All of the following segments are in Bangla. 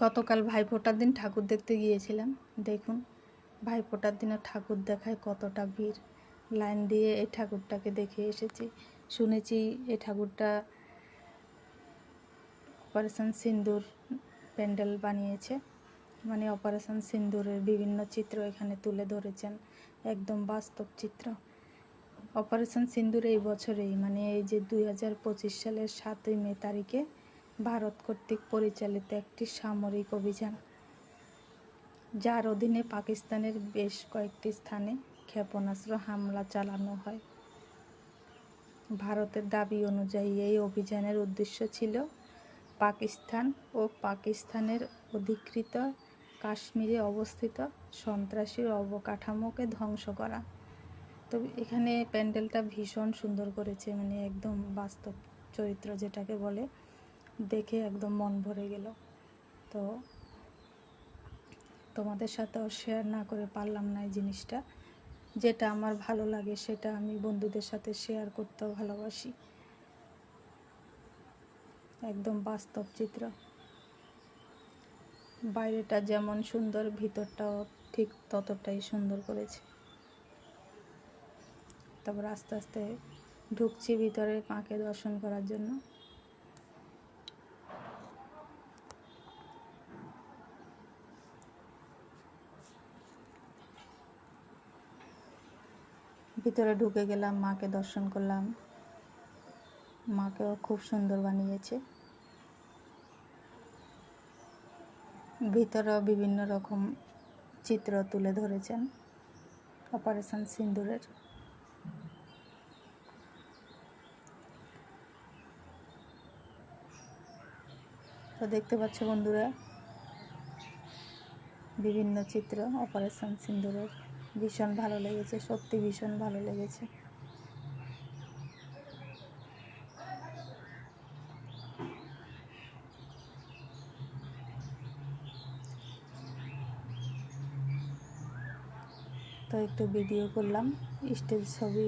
গতকাল ভাইফোঁটার দিন ঠাকুর দেখতে গিয়েছিলাম। দেখুন, ভাইফোঁটার দিনে ঠাকুর দেখায় কতটা ভিড়। লাইন দিয়ে এই ঠাকুরটাকে দেখে এসেছি। শুনেছি এই ঠাকুরটা অপারেশন সিন্দুর প্যান্ডেল বানিয়েছে। মানে অপারেশন সিন্দুরের বিভিন্ন চিত্র এখানে তুলে ধরেছেন। একদম বাস্তব চিত্র। অপারেশন সিন্দুর এই বছরেই মানে এই যে দুই হাজার পঁচিশ সালের সাতই মে তারিখে ভারত কর্তৃক পরিচালিত একটি সামরিক অভিযান, যার অধীনে পাকিস্তানের বেশ কয়েকটি স্থানে ক্ষেপণাস্ত্র হামলা চালানো হয়। ভারতের দাবি অনুযায়ী এই অভিযানের উদ্দেশ্য ছিল পাকিস্তান ও পাকিস্তানের অধিকৃত কাশ্মীরে অবস্থিত সন্ত্রাসীর অবকাঠামোকে ধ্বংস করা। তো এখানে প্যান্ডেলটা ভীষণ সুন্দর করেছে মানে একদম বাস্তব চরিত্র যেটাকে বলে। দেখে একদম মন ভরে গেল। তো তোমাদের সাথেও শেয়ার না করে পারলাম না এই জিনিসটা। যেটা আমার ভালো লাগে, সেটা আমি বন্ধুদের সাথে শেয়ার করতেও ভালোবাসি। একদম বাস্তব চিত্র। বাইরেটা যেমন সুন্দর, ভিতরটাও ঠিক ততটাই সুন্দর করেছে। তারপর আস্তে আস্তে ঢুকছি ভিতরে মাকে দর্শন করার জন্য। ভিতরে ঢুকে গেলাম, মাকে দর্শন করলাম। মাকেও খুব সুন্দর বানিয়েছে। ভিতরেও বিভিন্ন রকম চিত্র তুলে ধরেছেন, অপারেশন সিন্দুরের। তো দেখতে পাচ্ছ বন্ধুরা, বিভিন্ন চিত্র অপারেশন সিন্দুরের। ভীষণ ভালো লেগেছে, সত্যি ভীষণ ভালো লেগেছে। তো একটু ভিডিও করলাম, স্টিল ছবি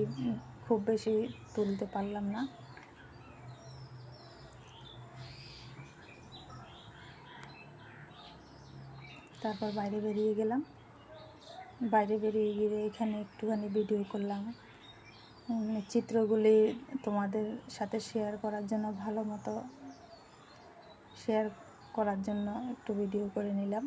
খুব বেশি তুলতে পারলাম না। তারপর বাইরে বেরিয়ে গেলাম। বাইরে বেরিয়ে গিয়ে এখানে একটুখানি ভিডিও করলাম। চিত্রগুলি তোমাদের সাথে শেয়ার করার জন্য, ভালো মতো শেয়ার করার জন্য একটু ভিডিও করে নিলাম।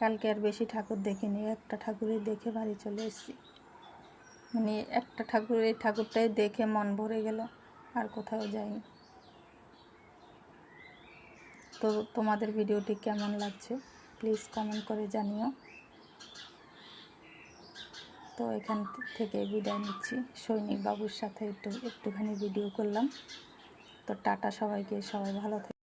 কালকে আর বেশি ঠাকুর দেখিনি, একটা ঠাকুরই দেখে বাড়ি চলে এসেছি। মানে একটা ঠাকুরের ঠাকুরটাই দেখে মন ভরে গেল, আর কোথাও যাইনি। তো তোমাদের ভিডিওটি কেমন লাগছে? প্লিজ কমেন্ট করে জানিও। তো এখান থেকে বিদায় নিচ্ছি। সৈনিক বাবুর সাথে একটু একটুখানি ভিডিও করলাম। তো টাটা সবাইকে। সবাই ভালো থাকে